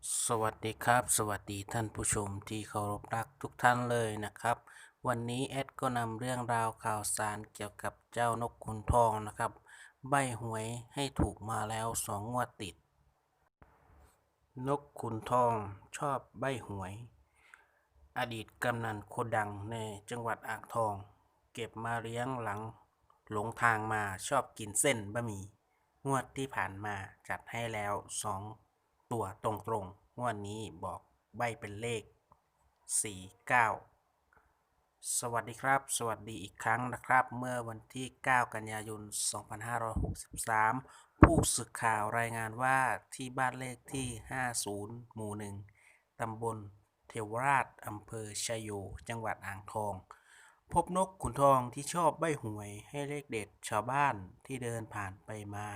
สวัสดีครับ สวัสดีท่านผู้ชมที่เคารพรักทุกท่านเลยนะครับ วันนี้แอดก็นำเรื่องราวข่าวสารเกี่ยวกับเจ้านกขุนทองนะครับ ใบหวยให้ถูกมาแล้วสองงวดติด นกขุนทองชอบใบหวย อดีตกำนันโคดังในจังหวัดอ่างทอง เก็บมาเลี้ยงหลัง หลงทางมาชอบกินเส้นบะหมี่งวดที่ผ่านมาจัดให้แล้วสอง ตัวตรงๆงวดนี้บอกใบเป็นเลข 49 สวัสดีครับ สวัสดีอีกครั้งนะครับ เมื่อวันที่ 9 กันยายน 2563 ผู้สื่อข่าวรายงานว่าที่บ้านเลขที่ 50 หมู่ 1 ตำบลเทวราช อำเภอชยโย จังหวัดอ่างทอง พบนกขุนทองที่ชอบใบหวยให้เลขเด็ดชาวบ้านที่เดินผ่านไปมา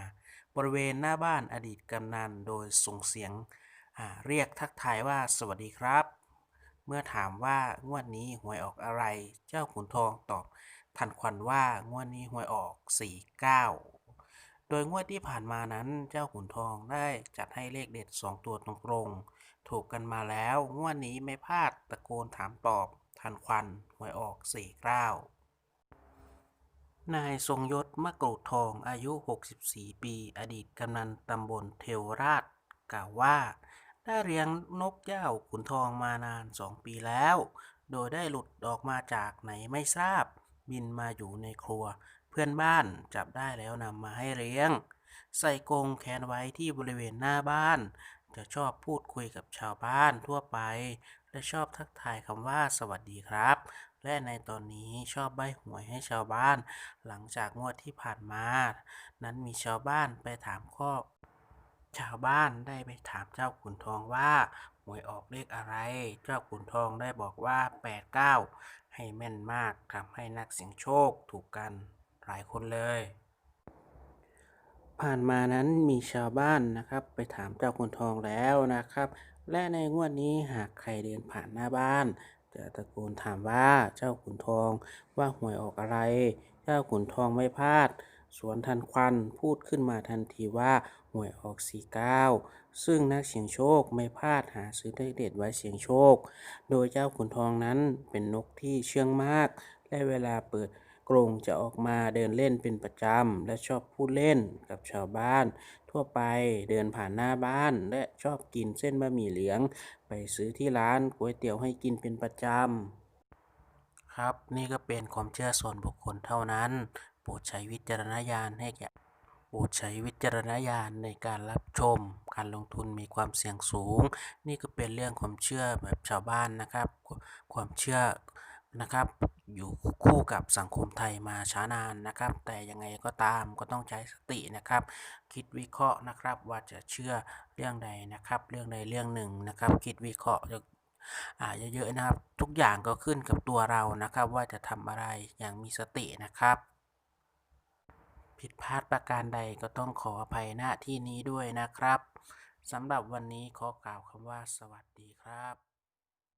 บริเวณหน้าบ้านอดีตกำนันโดยส่งเสียงเรียกทักทายว่าสวัสดีครับ เมื่อถามว่างวดนี้หวยออกอะไร เจ้าขุนทองตอบทันควันว่างวดนี้หวยออก 49 โดยงวดที่ผ่านมานั้นเจ้าขุนทองได้จัดให้เลขเด็ด 2 ตัวตรงๆถูกกันมาแล้ว งวดนี้ไม่พลาดตะโกนถามตอบ ทันควันหวยออก49นายทรงยศมะกรูดทองอายุ 64 ปี อดีตกำนันตำบลเทวราช กล่าวว่า ได้เลี้ยงนกเจ้าขุนทองมานาน2ปีแล้ว โดยได้หลุดออกมาจากไหนไม่ทราบ บินมาอยู่ในครัว เพื่อนบ้านจับได้แล้วนำมาให้เลี้ยง ใส่กรงแขวนไว้ที่บริเวณหน้าบ้าน จะชอบพูดคุยกับชาวบ้านทั่วไป และชอบทักทายคำว่าสวัสดีครับ และในตอนนี้ชอบใบหวยให้ชาวบ้าน หลังจากงวดที่ผ่านมา นั้นมีชาวบ้านไปถามข้อ ชาวบ้านได้ไปถามเจ้าขุนทองว่าหวยออกเลขอะไร เจ้าขุนทองได้บอกว่า 89 ให้แม่นมากทำให้นักเสี่ยงโชคถูกกันหลายคนเลย ผ่านมานั้นมีชาวบ้านนะครับ ไปถามเจ้าขุนทองแล้วนะครับ และในงวดนี้หากใครเดินผ่านหน้าบ้าน จะตะโกนถามว่าเจ้าขุนทองว่าหวยออกอะไร เจ้าขุนทองไม่พลาด สวนทันควันพูดขึ้นมาทันทีว่าหวยออก49ซึ่งนักเสี่ยงโชคไม่พลาดหาซื้อเลขเด็ดไว้เสี่ยงโชค โดยเจ้าขุนทองนั้นเป็นนกที่เชื่องมากและเวลาเปิด กรงจะออกมาเดินเล่นเป็นประจำ และชอบพูดเล่นกับชาวบ้าน ทั่วไปเดินผ่านหน้าบ้าน และชอบกินเส้นบะหมี่เหลือง ไปซื้อที่ร้านก๋วยเตี๋ยวให้กินเป็นประจำ ครับ นี่ก็เป็นความเชื่อส่วนบุคคลเท่านั้น โปรดใช้วิจารณญาณให้แก่โปรดใช้วิจารณญาณในการรับชม การลงทุนมีความเสี่ยงสูง นี่ก็เป็นเรื่องความเชื่อแบบชาวบ้านนะครับ ความเชื่อ นะครับ อยู่คู่กับสังคมไทยมาช้านานนะครับ แต่ยังไงก็ตามก็ต้องใช้สตินะครับ คิดวิเคราะห์นะครับว่าจะเชื่อเรื่องใดนะครับ เรื่องใดเรื่องหนึ่งนะครับ คิดวิเคราะห์อ่าเยอะๆนะครับ ทุกอย่างก็ขึ้นกับตัวเรานะครับ ว่าจะทำอะไรอย่างมีสตินะครับ ผิดพลาดประการใดก็ต้องขออภัยหน้าที่นี้ด้วยนะครับสำหรับวันนี้ขอกล่าวคำว่าสวัสดีครับ